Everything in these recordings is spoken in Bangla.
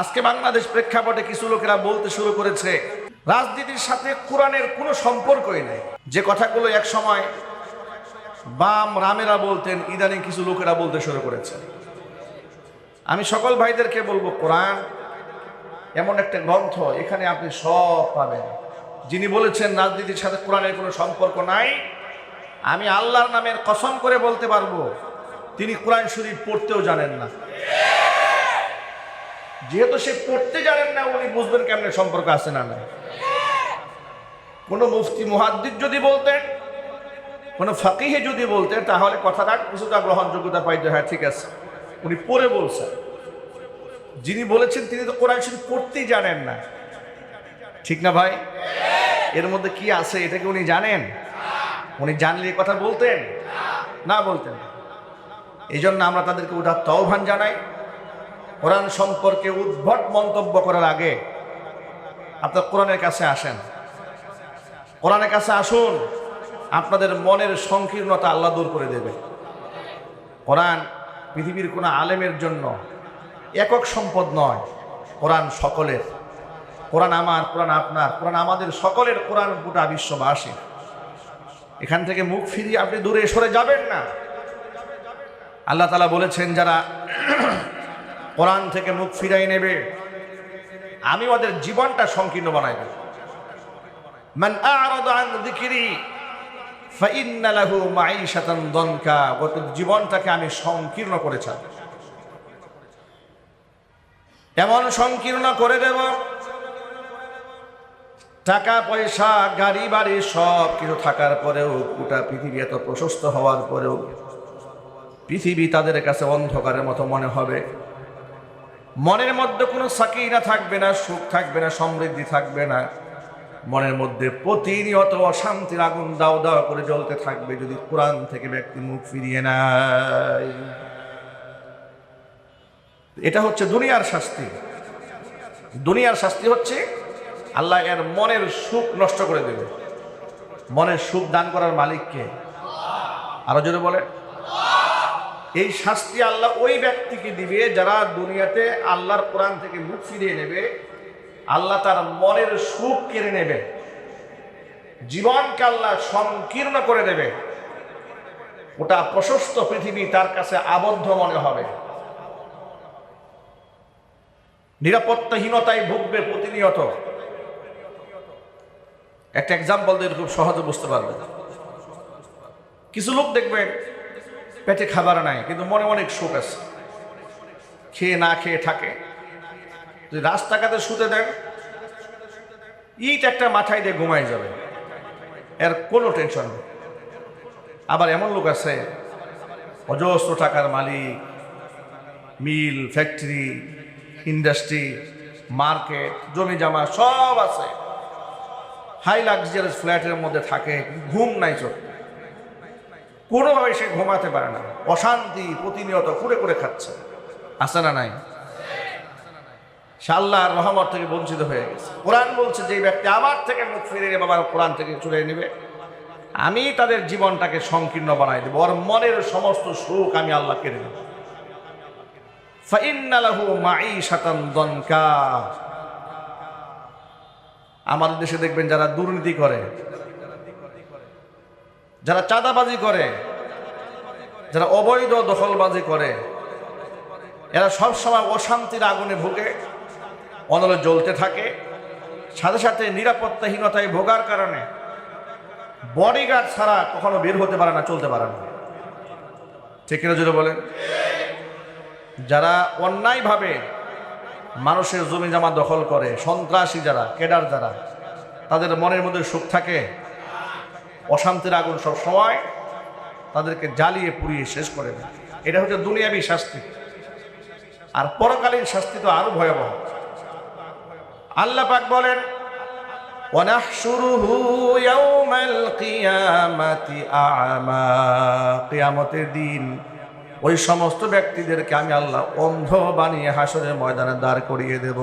আজকে বাংলাদেশ প্রেক্ষাপটে কিছু লোকেরা বলতে শুরু করেছে, রাজনীতির সাথে কোরআনের কোনো সম্পর্কই নেই। যে কথাগুলো এক সময় বাম রামেরা বলতেন, ইদানিং কিছু লোকেরা বলতে শুরু করেছে। আমি সকল ভাইদেরকে বলব, কোরআন এমন একটা গ্রন্থ, এখানে আপনি সব পাবেন। যিনি বলেছেন রাজনীতির সাথে কোরআনের কোনো সম্পর্ক নাই, আমি আল্লাহর নামের কসম করে বলতে পারব, তিনি কোরআন শরীফ পড়তেও জানেন না। যেহেতু সে পড়তে জানেন না, উনি বুঝবেন কেমন সম্পর্ক আছে না না কোনো মুফতি মুহাদ্দিদ যদি বলতেন, কোনো ফাকিহে যদি বলতেন, তাহলে কথাটা কিছুটা গ্রহণযোগ্যতা পাইতে হ্যাঁ ঠিক আছে। উনি পড়ে বলছেন। যিনি বলেছেন, তিনি তো কোরআন শরীফ পড়তেই জানেন না। ঠিক না ভাই? এর মধ্যে কি আছে, এটা কি উনি জানেন? উনি জানলে কথা বলতেন? না বলতেন। এই জন্য আমরা তাদেরকে উদার তহভান জানাই। কোরআন সম্পর্কে উদ্ভট মন্তব্য করার আগে আপনার কোরআনের কাছে আসেন। কোরআনের কাছে আসুন, আপনাদের মনের সংকীর্ণতা আল্লাহ দূর করে দেবে। কোরআন পৃথিবীর কোনো আলেমের জন্য একক সম্পদ নয়, কোরআন সকলের। কোরআন আমার, কোরআন আপনার, কোরআন আমাদের সকলের কোরআন গোটা বিশ্ববাসী। এখান থেকে মুখ ফিরিয়ে আপনি দূরে সরে যাবেন না। আল্লাহ তালা বলেছেন, যারা কোরআন থেকে মুখ ফিরাই নেবে। আমি ওদের জীবনটা সংকীর্ণ বানাই দনকা জীবনটাকে আমি সংকীর্ণ করে ছাড়ব। এমন সংকীর্ণ করে দেব, টাকা, পয়সা, গাড়ি, বাড়ি, সব কিছু থাকার পরেও, গোটা পৃথিবী এত প্রশস্ত হওয়ার পরেও, পৃথিবী তাদের কাছে অন্ধকারের মতো মনে হবে। মনের মধ্যে কোনো সাকিনা থাকবে না, সুখ থাকবে না, সমৃদ্ধি থাকবে না। মনের মধ্যে প্রতিনিয়ত অশান্তির আগুন দাও দাও করে জ্বলতে থাকবে যদি কোরআন থেকে ব্যক্তি মুখ ফিরিয়ে নেয়। এটা হচ্ছে দুনিয়ার শাস্তি। দুনিয়ার শাস্তি হচ্ছে আল্লাহ এর মনের সুখ নষ্ট করে দেবে। মনের সুখ দান করার মালিককে। আরও জোরে বলে এই শাস্তি আল্লাহ ওই ব্যক্তিকে দিবে যারা দুনিয়াতে আল্লাহর কোরআন থেকে মুখ ফিরিয়ে নেবে, আল্লাহ তার মনের সুখ কেড়ে নেবে, জীবনকে আল্লাহ সংকীর্ণ করে দেবে। ওটা প্রশস্ত পৃথিবী তার কাছে আবদ্ধ মনে হবে। নিরাপত্তাহীনতায় ভুগবে প্রতিনিয়ত। একটা এক্সাম্পল দিয়ে খুব সহজে বুঝতে পারবেন। কিছু লোক দেখবেন পেটে খাবার নাই, কিন্তু মনে অনেক সুখ আছে। খেয়ে না খেয়ে থাকে। যদি রাস্তাঘাটে শুতে দেন, ইট একটা মাথায় দিয়ে ঘুমাই যাবে। এর কোনো টেনশন নেই। আবার এমন লোক আছে, অজস্র টাকার মালিক, মিল, ফ্যাক্টরি, ইন্ডাস্ট্রি, মার্কেট, জমি জামা সব আছে। হাই লাক্সারিয়াস ফ্ল্যাটের মধ্যে থাকে ঘুম নাই চোখ। কোনোভাবে সে ঘুমাতে পারে না। অশান্তি, প্রতিনিয়ত করে করে খাচ্ছে। আছে না নাই? সে রহমত থেকে বঞ্চিত হয়ে গেছে। কোরআন বলছে যে ব্যক্তি আমার থেকে মুখ ফিরে নেবে আবার কোরআন থেকে চলে নেবে। আমি তাদের জীবনটাকে সংকীর্ণ বানাই দেবো। ওর মনের সমস্ত সুখ আমি আল্লাহ কেড়ে নেব। আমাদের দেশে দেখবেন যারা দুর্নীতি করে যারা চাঁদাবাজি করে, যারা অবৈধ দখলবাজি করে, এরা সবসময় অশান্তির আগুনে ভুগে, অনলে জ্বলতে থাকে। সাথে সাথে নিরাপত্তাহীনতায় ভোগার কারণে বডিগার্ড ছাড়া কখনো বের হতে পারে না, চলতে পারে না। ঠিক কিনা যদি বলেন? যারা অন্যায়ভাবে মানুষের জমি জামা দখল করে, সন্ত্রাসী যারা, কেডার যারা, তাদের মনের মধ্যে সুখ থাকে। অশান্তির আগুন সব সময় তাদেরকে জ্বালিয়ে পুড়িয়ে শেষ করে দেয়। এটা হচ্ছে দুনিয়াবি শাস্তি। আর পরকালীন শাস্তি তো আরও ভয়াবহ। আল্লাহ পাক বলেন দিন ওই সমস্ত ব্যক্তিদেরকে আমি আল্লাহ অন্ধ বানিয়ে হাসরের ময়দানে দাঁড় করিয়ে দেব।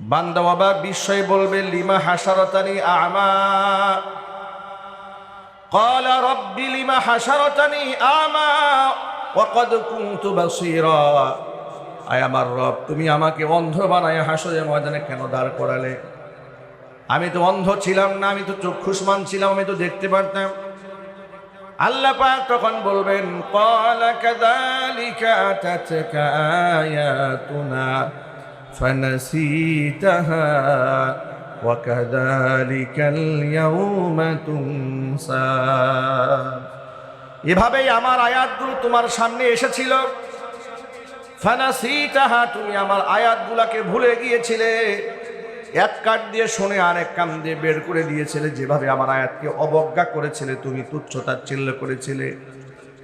বান্দা বাবা বিস্ময় বলবে লিমা হাসারতানি আমা قال رب لما حشرتني أعمى وقد كنت بصيرا আয় আমার রব তুমি আমাকে অন্ধ বানায় হাসরের ময়দানে কেন দাঁড় করালে আমি তো অন্ধ ছিলাম না আমি তো চক্ষুষ্মান ছিলাম আমি তো দেখতে পারতাম আল্লাহ পাক তখন বলবেন قال كذلك أتتك آياتنا فنسيتها وكذلك اليوم تنسى এভাবেই আমার আয়াতগুলো তোমার সামনে এসেছিল ফানাসিতাহা তুমি আমার আয়াতগুলাকে ভুলে গিয়েছিলে এক কাঠ দিয়ে শুনে আর এক কান দিয়ে বের করে দিয়েছিলে যেভাবে আমার আয়াতকে অবজ্ঞা করেছিলে তুমি তুচ্ছতার চিল্ল করেছিলে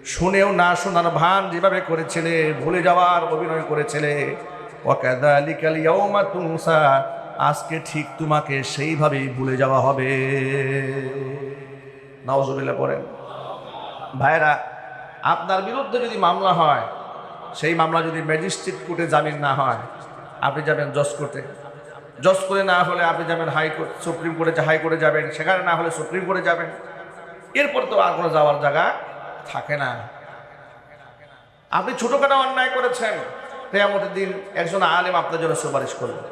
শুনেও না শোনার ভান যেভাবে করেছিলে ভুলে যাওয়ার অভিনয় করেছিলে আজকে ঠিক তোমাকে সেইভাবেই ভুলে যাওয়া হবে। নাউজুবিল্লাহ পড়েন। ভাইরা আপনার বিরুদ্ধে যদি মামলা হয়, সেই মামলা যদি ম্যাজিস্ট্রেট কোর্টে জামিন না হয়, আপনি যাবেন জজ কোর্টে। জজ করে না হলে আপনি যাবেন হাইকোর্ট সুপ্রিম কোর্টে হাইকোর্টে যাবেন, সেখানে না হলে সুপ্রিম কোর্টে যাবেন। এরপর তো আর কোনো যাওয়ার জায়গা থাকে না। আপনি ছোটোখাটো অন্যায় করেছেন কেয়ামতের দিন একজন আলেম আপনার জন্য সুপারিশ করলেন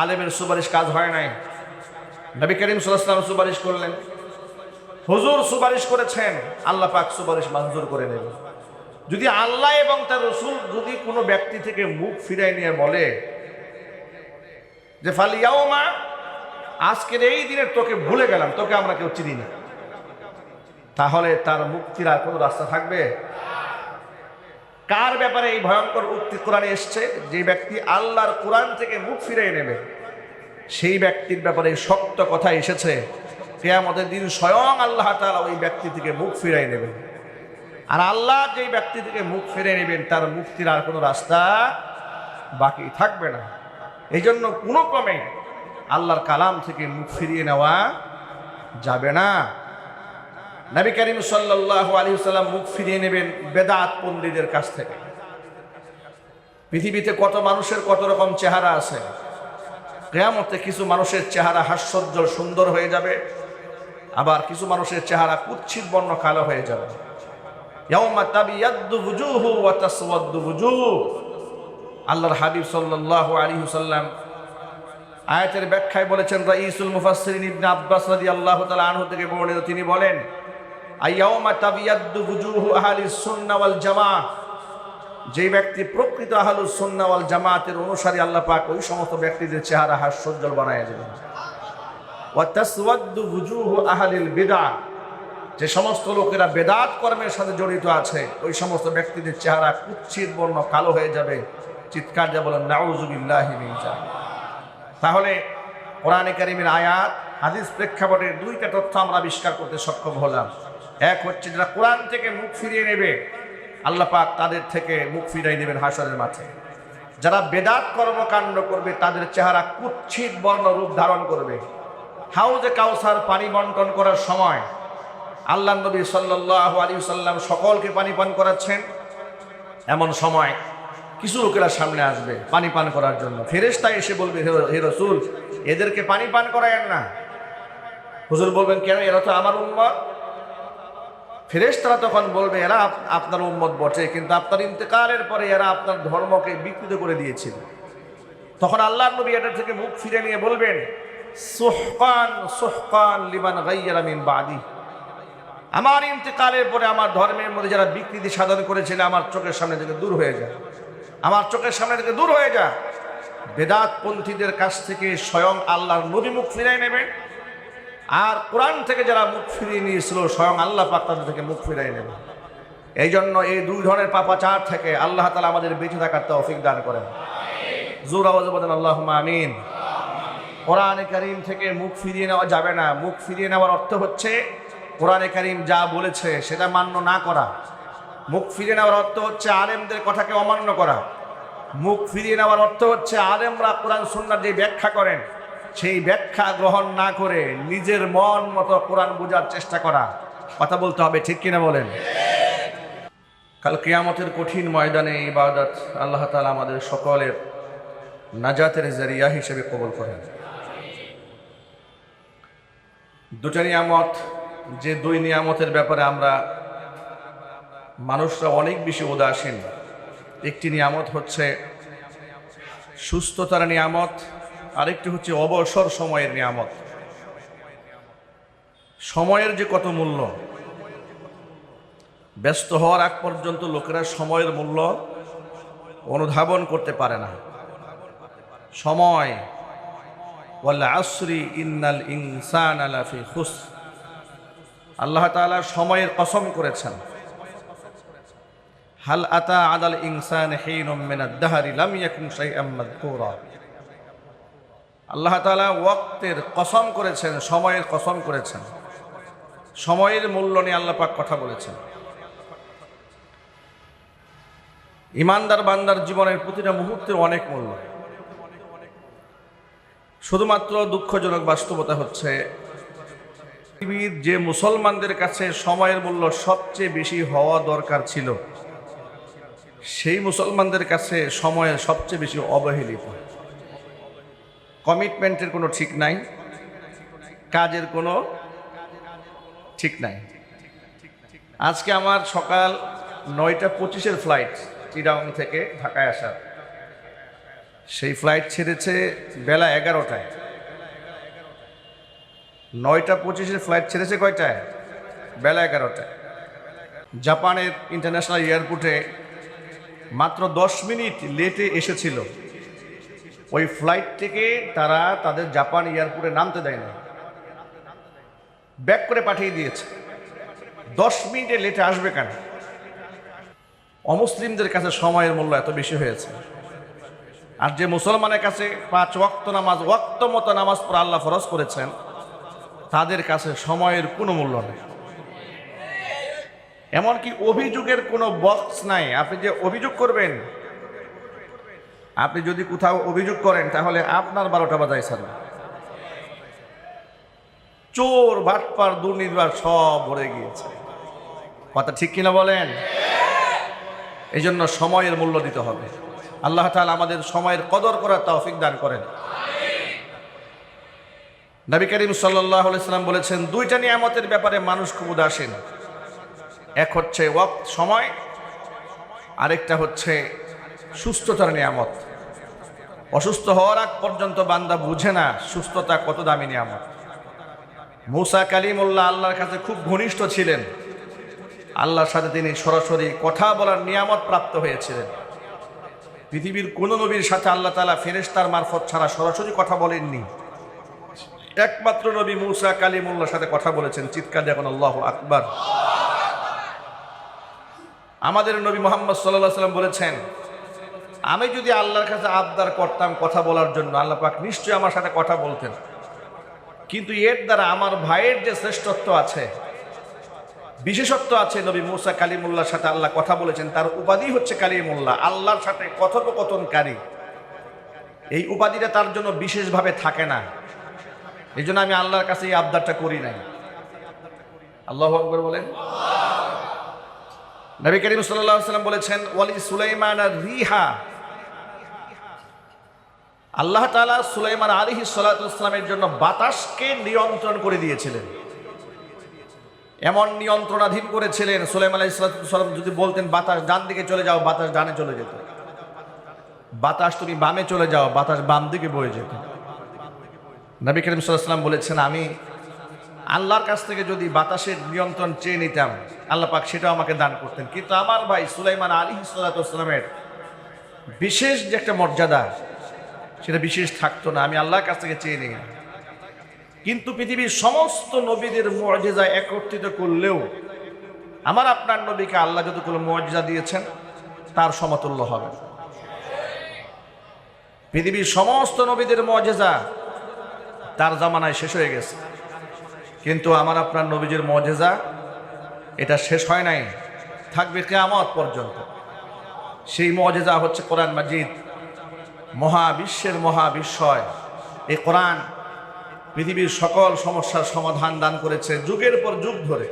আলেমের সুপারিশ কাজ হয় নাই। নবী করিম সাল্লাম সুপারিশ করলেন। হুজুর সুপারিশ করেছেন, আল্লাহ পাক সুপারিশ মঞ্জুর করে নেবেন যদি আল্লাহ এবং তার রসুল যদি কোনো ব্যক্তি থেকে মুখ ফিরাই নিয়ে বলে যে ফালিয়াওমা আজকের এই দিনের তোকে ভুলে গেলাম, তোকে আমরা কেউ চিনি না। তাহলে তার মুক্তির আর কোনো রাস্তা থাকবে? কার ব্যাপারে এই ভয়ঙ্কর উক্তি কোরআনে এসছে? যে ব্যক্তি আল্লাহর কোরআন থেকে মুখ ফিরিয়ে নেবে, সেই ব্যক্তির ব্যাপারে শক্ত কথা এসেছে। কেয়ামতের দিন স্বয়ং আল্লাহ তাআলা ওই ব্যক্তি থেকে মুখ ফিরাই নেবেন। আর আল্লাহ যেই ব্যক্তি থেকে মুখ ফিরে নেবেন, তার মুক্তির আর কোনো রাস্তা বাকি থাকবে না। এই জন্য কোনো ক্রমে আল্লাহর কালাম থেকে মুখ ফিরিয়ে নেওয়া যাবে না। নবী করিম সাল্লাহ আলী সাল্লাম মুখ ফিরিয়ে নেবেন বেদাত পণ্ডিতের কাছ থেকে। পৃথিবীতে কত মানুষের কত রকম চেহারা আছে। কেয়ামতে কিছু মানুষের চেহারা হাস্যোজ্জ্বল সুন্দর হয়ে যাবে, আবার কিছু মানুষের চেহারা কুচ্ছিত বর্ণ কালো হয়ে যাবে। আল্লাহর হাবিব সাল্লাল্লাহু আলাইহি ওয়াসাল্লাম আয়াতের ব্যাখ্যায় বলেছেন, রাইসুল মুফাসসিরিন ইবনে আব্বাস রাদিয়াল্লাহু তাআলা আনহু থেকে বর্ণিত তিনি বলেন আইয়াউমা তাবিয়াদ্দু বুজুহু আহলিস সুন্নাহ ওয়াল জামাআহ যে ব্যক্তি প্রকৃত আহলুস সুন্নাহ জামাতের অনুসারী আল্লাহ পাক ওই সমস্ত ব্যক্তিদের চেহারা হাস্যোজ্জ্বল বানায় দেবেন। ওয়া তাসওয়াদ্দু বুজুহু যে সমস্ত লোকেরা বেদাত কর্মের সাথে জড়িত আছে, ওই সমস্ত ব্যক্তিদের চেহারা কুচ্ছিত বর্ণ কালো হয়ে যাবে। চিৎকার যা বলেন নাউজুবিল্লাহ তাহলে কোরআনে কারিমের আয়াত, হাদিস প্রেক্ষাপটে দুইটা তথ্য আমরা আবিষ্কার করতে সক্ষম হলাম। এক হচ্ছে যারা কোরআন থেকে মুখ ফিরিয়ে নেবে, আল্লাহ পাক তাদের থেকে মুখ ফিরিয়ে নেবেন হাসরের মাঠে। যারা বেদাত কর্মকাণ্ড করবে, তাদের চেহারা কুচ্ছিত বর্ণ রূপ ধারণ করবে। হাউজে কাউসার পানি বন্টন করার সময় আল্লাহ নবী সাল্লাহ আলী সাল্লাম সকলকে পানি পান করাচ্ছেন। এমন সময় কিছু লোকেরা সামনে আসবে পানি পান করার জন্য। ফেরেশতা এসে বলবে, "হে- হে রসুল, এদেরকে পানি পান করায়েন না। হুজুর বলবেন, কেন? এরা তো আমার উম্মত। ফেরেশতারা তখন বলবে, এরা আপনার উম্মত বটে, কিন্তু আপনার ইন্তেকালের পরে এরা আপনার ধর্মকে বিকৃত করে দিয়েছিল। তখন আল্লাহ নবী এটা থেকে মুখ ফিরে নিয়ে বলবেন, সোহকান, সুহকান লিমান গাইয়ারা মিন বাদি। আমার ইন্তেকালের পরে আমার ধর্মের মধ্যে যারা বিকৃতি সাধন করেছিল, আমার চোখের সামনে থেকে দূর হয়ে যায় আমার চোখের সামনে থেকে দূর হয়ে যায় বেদাতপন্থীদের কাছ থেকে স্বয়ং আল্লাহর নবী মুখ ফিরাই নেবেন। আর কোরআন থেকে যারা মুখ ফিরিয়ে নিয়েছিল, স্বয়ং আল্লাহ পাক তাদের থেকে মুখ ফিরাই নেবেন এই জন্য এই দুই ধরনের পাপাচার থেকে আল্লাহ তালা আমাদের বেঁচে থাকার তৌফিক দান করেন। জোর আওয়াজ বলেন আল্লাহ আমিন। কোরআনে কারিম থেকে মুখ ফিরিয়ে নেওয়া যাবে না। মুখ ফিরিয়ে নেওয়ার অর্থ হচ্ছে, কোরআনে কারিম যা বলেছে সেটা মান্য না করা। মুখ ফিরিয়ে নেওয়ার অর্থ হচ্ছে আলেমদের কথাকে অমান্য করা। মুখ ফিরিয়ে নেওয়ার অর্থ হচ্ছে আলেমরা কোরআন সুন্নার যে ব্যাখ্যা করেন সেই ব্যাখ্যা গ্রহণ না করে নিজের মন মতো কোরআন বোঝার চেষ্টা করা। কথা বলতে হবে, ঠিক কিনা বলেন? কাল কিয়ামতের কঠিন ময়দানে ইবাদত আল্লাহ তাআলা আমাদের সকলের নাজাতের জারিয়া হিসেবে কবল করেন। দুটা নিয়ামত, যে দুই নিয়ামতের ব্যাপারে আমরা মানুষরা অনেক বেশি উদাসীন। একটি নিয়ামত হচ্ছে সুস্থতার নিয়ামত আরেকটি হচ্ছে অবসর সময়ের নিয়ামত। সময়ের যে কত মূল্য, ব্যস্ত হওয়ার আগ পর্যন্ত লোকেরা সময়ের মূল্য অনুধাবন করতে পারে না। সময় আসরি ইন্নাল ইনসান আলাফি খুস। আল্লাহ তাআলা সময়ের কসম করেছেন। হাল আতা আদাল ইনসান হিনুম মিনাদ দাহরি লাম ইয়াকুন শাইআম মাযকুরা। আল্লাহ তালা ওয়াক্তের কসম করেছেন, সময়ের কসম করেছেন। সময়ের মূল্য নিয়ে আল্লাহ পাক কথা বলেছেন। ইমানদার বান্দার জীবনের প্রতিটা মুহূর্তের অনেক মূল্য। শুধুমাত্র দুঃখজনক বাস্তবতা হচ্ছে, পৃথিবীর যে মুসলমানদের কাছে সময়ের মূল্য সবচেয়ে বেশি হওয়া দরকার ছিল, সেই মুসলমানদের কাছে সময়ের সবচেয়ে বেশি অবহেলিত। কমিটমেন্টের কোনো ঠিক নাই, কাজের কোনো ঠিক নাই। আজকে আমার সকাল নয়টা পঁচিশের ফ্লাইট চিডাং থেকে ঢাকায় আসা। সেই ফ্লাইট ছেড়েছে বেলা এগারোটায়। নয়টা পঁচিশের ফ্লাইট ছেড়েছে কয়টায়? বেলা এগারোটায়। জাপানের ইন্টারন্যাশনাল এয়ারপোর্টে মাত্র দশ মিনিট লেটে এসেছিল। ওই ফ্লাইট থেকে তারা তাদের জাপান এয়ারপোর্টে নামতে দেয় না ব্যাক করে পাঠিয়ে দিয়েছে। দশ মিনিটে লেটে আসবে কেন? অমুসলিমদের কাছে সময়ের মূল্য এত বেশি হয়েছে। আর যে মুসলমানের কাছে পাঁচ ওয়াক্ত নামাজ, ওয়াক্ত মতো নামাজ পড়া আল্লাহ ফরজ করেছেন, তাদের কাছে সময়ের কোনো মূল্য নেই। এমনকি অভিযোগের কোনো বক্স নাই। আপনি যে অভিযোগ করবেন আপনি যদি কোথাও অভিযোগ করেন, তাহলে আপনার বারোটা বাজায় ছাড়বে চোর বাটপার দুর্নীতিবার সব ভরে গিয়েছে। কথা ঠিক কিনা বলেন? এই জন্য সময়ের মূল্য দিতে হবে। আল্লাহ তাআলা আমাদের সময়ের কদর করার তৌফিক দান করেন। নবী করিম সাল্লাম বলেছেন, দুইটা নিয়ামতের ব্যাপারে মানুষ খুব উদাসীন। এক হচ্ছে ওয়াক্ত, সময়, আরেকটা হচ্ছে সুস্থতার নিয়ামত। অসুস্থ হওয়ার আগ পর্যন্ত বান্দা বুঝে না সুস্থতা কত দামি নিয়ামত। মুসা কালিমুল্লাহ আল্লাহর কাছে খুব ঘনিষ্ঠ ছিলেন। আল্লাহর সাথে তিনি সরাসরি কথা বলার নিয়ামত প্রাপ্ত হয়েছিলেন। পৃথিবীর কোন নবীর সাথে আল্লাহ তালা ফেরেস্তার মারফত ছাড়া সরাসরি কথা বলেননি। একমাত্র নবী মুসা কালিমুল্লার সাথে কথা বলেছেন, চিৎকার দেখুন আল্লাহ আকবার। আমাদের নবী মোহাম্মদ সাল্লাহ সাল্লাম বলেছেন আমি যদি আল্লাহর কাছে আবদার করতাম কথা বলার জন্য, আল্লাহ পাক নিশ্চয়ই আমার সাথে কথা বলতেন। কিন্তু এর দ্বারা আমার ভাইয়ের যে শ্রেষ্ঠত্ব আছে, বিশেষত্ব আছে নবী মুসা কালিমুল্লার সাথে আল্লাহ কথা বলেছেন, তার উপাধি হচ্ছে কালিমুল্লাহ, আল্লাহর সাথে কথোপকথনকারী। এই উপাধিটা তার জন্য বিশেষভাবে থাকে না। এই জন্য আমি আল্লাহর কাছে এই আবদারটা করি নাই। আল্লাহ আকবর বলেন। নবী করিম সাল্লাহ সাল্লাম বলেছেন, ওয়ালি সুলাইমান রিহা আল্লাহ তালা সুলাইমান আলিহি সাল্লামের জন্য বাতাসকে নিয়ন্ত্রণ করে দিয়েছিলেন। এমন নিয়ন্ত্রণাধীন করেছিলেন, সুলাইমান আলী সাল্লাম যদি বলতেন, বাতাস ডান দিকে চলে যাও, বাতাস ডানে চলে যেত। বাতাস তুমি বামে চলে যাও, বাতাস বাম দিকে বয়ে যেত। নবী করিম সাল্লাম বলেছেন, আমি আল্লাহর কাছ থেকে যদি বাতাসের নিয়ন্ত্রণ চেয়ে নিতাম, আল্লাহ পাক সেটাও আমাকে দান করতেন। কিন্তু আমার ভাই সুলাইমান আলী সাল্লামের বিশেষ যে একটা মর্যাদা সেটা বিশেষ থাকতো না, আমি আল্লাহর কাছ থেকে চেয়ে নিই। কিন্তু পৃথিবীর সমস্ত নবীদের মর্যাদা একত্রিত করলেও আমার আপনার নবীকে আল্লাহ যতগুলো মর্যাদা দিয়েছেন, তার সমতুল্য হবে। পৃথিবীর সমস্ত নবীদের মর্যাদা তার জামানায় শেষ হয়ে গেছে। কিন্তু আমার আপনার নবীজির মজেজা এটা শেষ হয় নাই, থাকবে কেয়ামত পর্যন্ত। সেই মজেজা হচ্ছে কোরআন মাজিদ। মহাবিশ্বের মহাবিশ্বয় এই কোরআন পৃথিবীর সকল সমস্যার সমাধান দান করেছে যুগের পর যুগ ধরে।